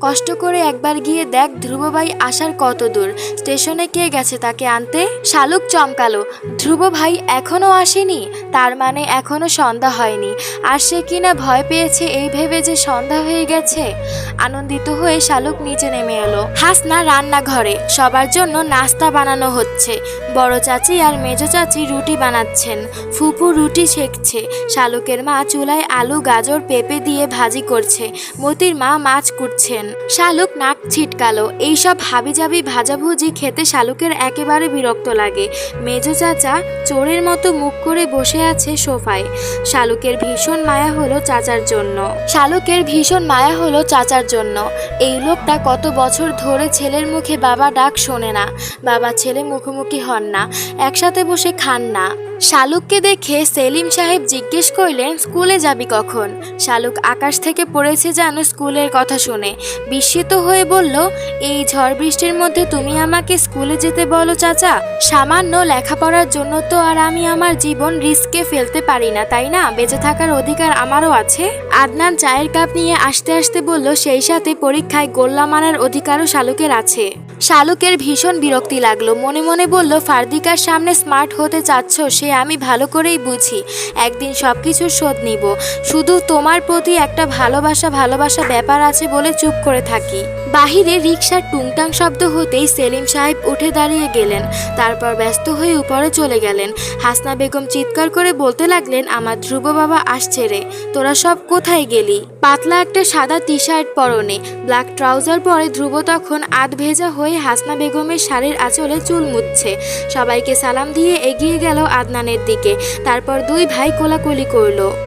কষ্ট করে একবার গিয়ে দেখ ধ্রুবভাই আসার কত দূর। স্টেশনে কে গেছে তাকে আনতে? শালুক চমকালো। ধ্রুব ভাই এখনও আসেনি? তার মানে এখনও সন্ধ্যা হয়নি। আর সে কিনা ভয় পেয়েছে এই ভেবে যে সন্ধ্যা হয়ে গেছে? আনন্দিত হয়ে শালুক নিচে নেমে এলো। হাসনা রান্নাঘরে, সবার জন্য নাস্তা বানানো হচ্ছে। বড় চাচি আর মেজো চাচি রুটি বানাচ্ছেন। ফুপু রুটি সেকছে শালুকের মা চুলায় আলু, গাজর, পেঁপে দিয়ে ভাজি করছে। মতির মা মাছ কুটছেন। শালুক নাক ছিটকালো। এইসব হাবিজাবি ভাজাভুজি খেতে শালুকের একেবারে বিরক্ত লাগে। মেজো চাচা চোরের মতো মুখ করে বসে আছে সোফায়। শালুকের ভীষণ মায়া হলো চাচার জন্য। শালুকের ভীষণ মায়া হলো চাচার জন্য। এই লোকটা কত বছর ধরে ছেলের মুখে বাবা ডাক শোনে না। বাবা ছেলে মুখোমুখি হন না। একসাথে বসে খান না। শালুককে দেখে সেলিম সাহেব জিজ্ঞেস করলেন, স্কুলে যাবি কখন? শালুক আকাশ থেকে পড়েছে যেন স্কুলের কথা শুনে। বিস্মিত হয়ে বলল, এই ঝড় বৃষ্টির মধ্যে তুমি আমাকে স্কুলে যেতে বলো, চাচা। সামান্য লেখাপড়ার জন্য তো আর আমি আমার জীবন রিস্কে ফেলতে পারি না, তাই না? বেঁচে থাকার অধিকার আমারও আছে। আদনান চায়ের কাপ নিয়ে আসতে আসতে বলল, সেই সাথে পরীক্ষায় গোল্লা মারার অধিকারও শালুকের আছে। শালুকের ভীষণ বিরক্তি লাগল। মনে মনে বলল, ফার্দিকার সামনে স্মার্ট হতে চাচ্ছ, সে আমি ভালো করেই বুঝি। একদিন সব কিছুর শোধ নিব। শুধু তোমার প্রতি একটা ভালোবাসা ভালোবাসা ব্যাপার আছে বলে চুপ করে থাকি। বাহিরে রিক্সার টুংটাং শব্দ হতেই সেলিম সাহেব উঠে দাঁড়িয়ে গেলেন। তারপর ব্যস্ত হয়ে উপরে চলে গেলেন। হাসনা বেগম চিৎকার করে বলতে লাগলেন, আমার ধ্রুব বাবা আসছে রে, তোরা সব কোথায় গেলি? পাতলা একটা সাদা টি শার্ট পরনে, ব্ল্যাক ট্রাউজার পরে ধ্রুব তখন আধ ভেজা হয়ে হাসনা বেগমের শাড়ির আঁচলে চুল মুছছে সবাইকে সালাম দিয়ে এগিয়ে গেল আদনানের দিকে। তারপর দুই ভাই কোলাকুলি করল।